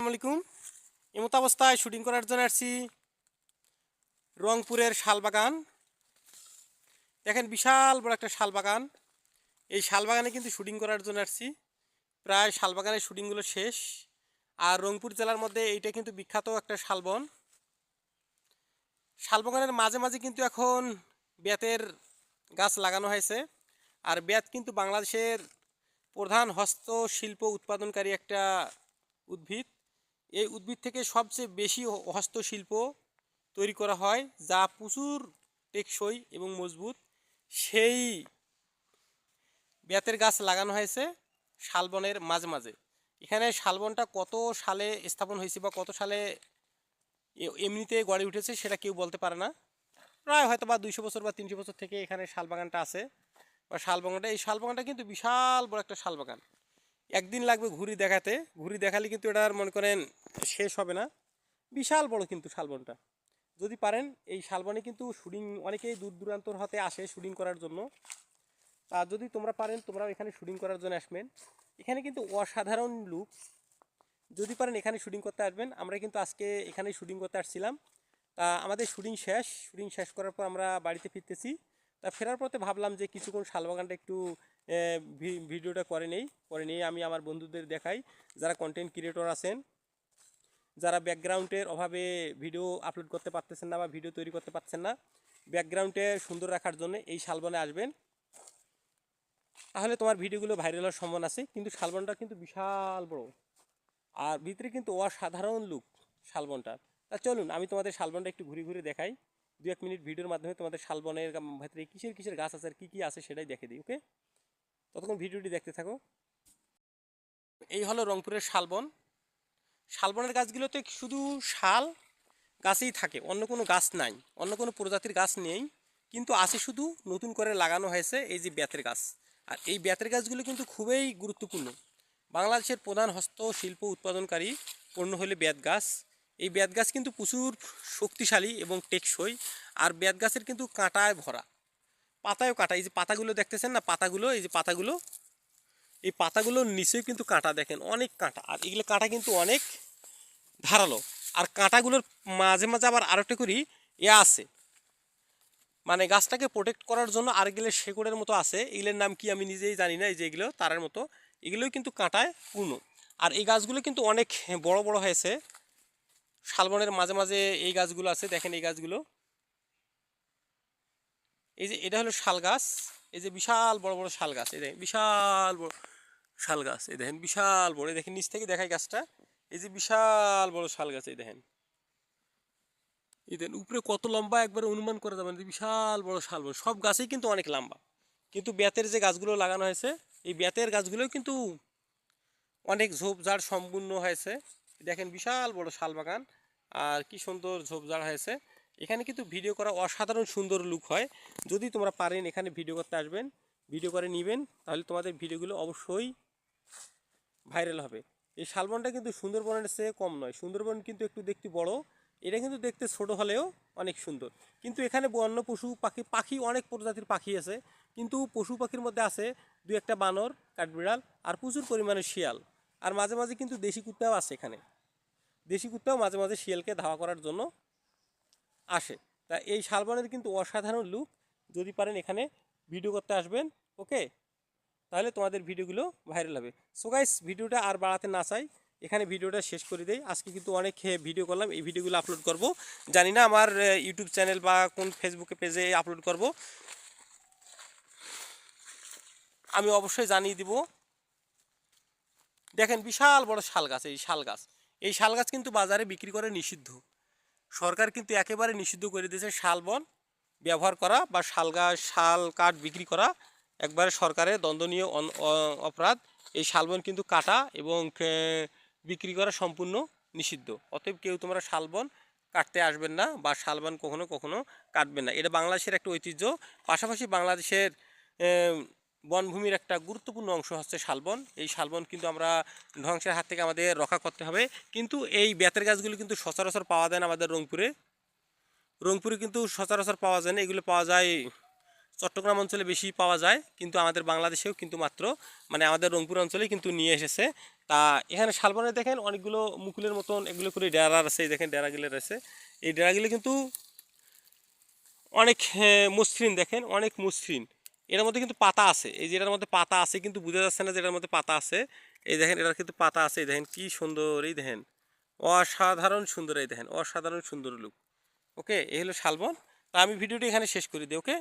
আসসালামু আলাইকুম। এমত অবস্থায় শুটিং করার জন্য আসছি রংপুরের শালবাগান। দেখেন বিশাল বড় একটা শালবাগান। এই শালবাগানে কিন্তু শুটিং করার জন্য আসছি। প্রায় শালবাগানের শুটিংগুলো শেষ। আর রংপুর জেলার মধ্যে এইটা কিন্তু বিখ্যাত একটা শালবন। শালবাগানের মাঝে মাঝে কিন্তু এখন বেতের গাছ লাগানো হয়েছে। আর বেত কিন্তু বাংলাদেশের প্রধান হস্তশিল্প উৎপাদনকারী একটা উদ্ভিদ। এই উদ্ভিদ থেকে সবচেয়ে বেশি হস্তশিল্প তৈরি করা হয়, যা প্রচুর টেকসই এবং মজবুত। সেই বেতের গাছ লাগানো হয়েছে শালবনের মাঝে মাঝে। এখানে শালবনটা কত সালে স্থাপন হয়েছে বা কত সালে এমনিতে গড়ে উঠেছে সেটা কেউ বলতে পারে না। প্রায় হয়তো বা দুইশো বছর বা তিনশো বছর থেকে এখানে শালবাগানটা আছে। বা শালবাগানটা এই শালবাগানটা কিন্তু বিশাল বড় একটা শালবাগান। একদিন লাগবে ঘুরি দেখাতে। ঘুরি দেখালে কিন্তু এটা আর মনে করেন শেষ হবে না। বিশাল বড় কিন্তু শালবনটা। যদি পারেন, এই শালবনে কিন্তু শুটিং অনেকেই দূর দূরান্তর হতে আসে শুটিং করার জন্য। তা যদি তোমরা পারেন তোমরা এখানে শুটিং করার জন্য আসবেন। এখানে কিন্তু অসাধারণ লুক। যদি পারেন, এখানে শুটিং করতে আসবেন। আমরা কিন্তু আজকে এখানে শুটিং করতে আসছিলাম। তা আমাদের শুটিং শেষ। শুটিং শেষ করার পর আমরা বাড়িতে ফিরতেছি। তা ফেরার পথে ভাবলাম যে কিছুক্ষণ শালবাগানটা একটু ভিডিওটা করে নেই, করে নিয়ে আমি আমার বন্ধুদের দেখাই যারা কন্টেন্ট ক্রিয়েটর আছেন, যারা ব্যাকগ্রাউন্ডের অভাবে ভিডিও আপলোড করতে পারতেছেন না বা ভিডিও তৈরি করতে পারছেন না ব্যাকগ্রাউন্ডে সুন্দর রাখার জন্য এই শালবনে আসবেন। তাহলে তোমার ভিডিওগুলো ভাইরাল হওয়ার সম্ভাবনা আছে, কিন্তু শালবনটা কিন্তু বিশাল বড়। আর ভিতরে কিন্তু অসাধারণ লুক শালবনটা। তা চলুন, আমি তোমাদের শালবনটা একটু ঘুরে ঘুরে দেখাই। দু এক মিনিট ভিডিওর মাধ্যমে তোমাদের শালবনের ভেতরে কিসের কিসের গাছ আছে আর কী কী আছে সেটাই দেখে দিই ওকে ততক্ষণ ভিডিওটি দেখতে থাকো। এই হলো রংপুরের শালবন। শালবনের গাছগুলোতে শুধু শাল গাছেই থাকে, অন্য কোনো গাছ নাই, অন্য কোনো প্রজাতির গাছ নেই, কিন্তু আছে শুধু নতুন করে লাগানো হয়েছে এই যে বেতের গাছ। আর এই বেতের গাছগুলো কিন্তু খুবই গুরুত্বপূর্ণ। বাংলাদেশের প্রধান হস্তশিল্প উৎপাদনকারী পণ্য হলে বেত গাছ। এই বেত গাছ কিন্তু প্রচুর শক্তিশালী এবং টেকসই, আর বেত গাছের কিন্তু কাঁটায় ভরা। পাতায়ও কাঁটা। এই যে পাতাগুলো দেখতেছেন না? পাতাগুলো, এই যে পাতাগুলো। এই পাতাগুলোর নিচেও কিন্তু কাঁটা দেখেন, অনেক কাঁটা। আর এগুলো কাঁটা কিন্তু অনেক ধারালো। আর কাঁটাগুলোর মাঝে মাঝে আবার আরেকটা করি, এ আছে। মানে গাছটাকে প্রোটেক্ট করার জন্য আরেকগুলো শেকড়ের মতো আছে। এগুলোর নাম কি আমি নিজেই জানি না, এই যে এগুলো, তারের মতো। এগুলোও কিন্তু কাঁটায় পূর্ণ। আর এই গাছগুলো কিন্তু অনেক বড় বড় হয়েছে। শালবনের মাঝে মাঝে এই গাছগুলো আছে, দেখেন এই গাছগুলো। এই যে এটা হলো শাল গাছ, এই যে বিশাল বড় বড় শাল গাছ, এই দেখেন, বিশাল বড় শাল গাছ, এই দেখেন, বিশাল বড়, এই দেখেন, নিচ থেকে দেখাই গাছটা, এই যে বিশাল বড় শাল গাছ, এই দেখেন। এই দেখেন, উপরে কত লম্বা একবার অনুমান করা যাবে বিশাল বড় শাল বড়, সব গাছেই কিন্তু অনেক লম্বা। কিন্তু বেতের যে গাছগুলো লাগানো হয়েছে, এই বেতের গাছগুলো কিন্তু অনেক ঝোপঝাড় সম্পূর্ণ হয়েছে। দেখেন, বিশাল বড় শাল বাগান, আর কি সুন্দর ঝোপঝাড় হয়েছে। এখানে কিন্তু ভিডিও করা অসাধারণ সুন্দর লুক হয়। যদি তোমরা পারেন এখানে ভিডিও করতে আসবেন ভিডিও করে নেবেন, তাহলে তোমাদের ভিডিওগুলো অবশ্যই ভাইরাল হবে। এই শালবনটা কিন্তু সুন্দরবনের চেয়ে কম নয়। সুন্দরবন কিন্তু একটু দেখতে বড়। এটা কিন্তু দেখতে ছোট হলেও অনেক সুন্দর। কিন্তু এখানে বন্য পশু, পাখি পাখি অনেক প্রজাতির পাখি আছে। কিন্তু পশু পাখির মধ্যে আছে দু একটা বানর, কাঠবিড়াল আর প্রচুর পরিমাণে শিয়াল। আর মাঝে মাঝে কিন্তু দেশি কুত্তাও আছে এখানে। দেশি কুত্তাও মাঝে মাঝে শিয়ালকে ধাওয়া করার জন্য আসে। তা এই শালবনের কিন্তু অসাধারণ লুক যদি পারেন এখানে ভিডিও করতে আসবেন ওকে তাহলে তোমাদের ভিডিওগুলো ভাইরাল হবে। সো গাইস ভিডিওটা আর বাড়াতে না চাই। এখানে ভিডিওটা শেষ করে দেই। আজকে কিন্তু অনেক ভিডিও করলাম। এই ভিডিওগুলো আপলোড করব। জানি না আমার ইউটিউব চ্যানেল বা কোন ফেসবুকে পেজে আপলোড করব। আমি অবশ্যই জানিয়ে দিব। দেখেন বিশাল বড় শাল গাছ, এই শাল গাছ। এই শাল গাছ কিন্তু বাজারে বিক্রি করে নিষিদ্ধ। সরকার কিন্তু একেবারে নিষিদ্ধ করে দিয়েছে শালবন ব্যবহার করা বা শাল গাছ শাল কাঠ বিক্রি করা। একবারে সরকারের দ্বন্দ্বনীয় অপরাধ। এই শালবন কিন্তু কাটা এবং বিক্রি করা সম্পূর্ণ নিষিদ্ধ। অতএব কেউ তোমরা শালবন কাটতে আসবেন না বা শালবন কখনো কখনো কাটবেন না। এটা বাংলাদেশের একটা ঐতিহ্য। পাশাপাশি বাংলাদেশের বনভূমির একটা গুরুত্বপূর্ণ অংশ হচ্ছে শালবন। এই শালবন কিন্তু আমরা ধ্বংসের হাত থেকে আমাদের রক্ষা করতে হবে। কিন্তু এই বেতের গাছগুলি কিন্তু সচরাচর পাওয়া যায় না আমাদের রংপুরে। রংপুরে কিন্তু সচরাচর পাওয়া যায় না। এগুলো পাওয়া যায়, চট্টগ্রাম অঞ্চলে বেশি পাওয়া যায়। কিন্তু আমাদের বাংলাদেশেও কিন্তু মাত্র মানে আমাদের রংপুর অঞ্চলে কিন্তু নিয়ে এসেছে। তা এখানে শালবনে দেখেন অনেকগুলো মুকুলের মতন এগুলো করে ডেরা আছে। দেখেন ডেরাগুলো রয়েছে। এই ডেরাগুলো কিন্তু অনেক মসৃণ দেখেন, অনেক মসৃণ। এটার মধ্যে কিন্তু পাতা আছে। এই যে এটার মধ্যে পাতা আছে, কিন্তু বুঝা যাচ্ছে না যে এটার মধ্যে পাতা আছে। এই দেখেন, এটার কিন্তু পাতা আছে। এই দেখেন, কি সুন্দর, এই দেখেন। অসাধারণ সুন্দর, এই দেখেন, অসাধারণ সুন্দর লুক ওকে এই হলো শালবন। তা আমি ভিডিওটি এখানে শেষ করে দিই ওকে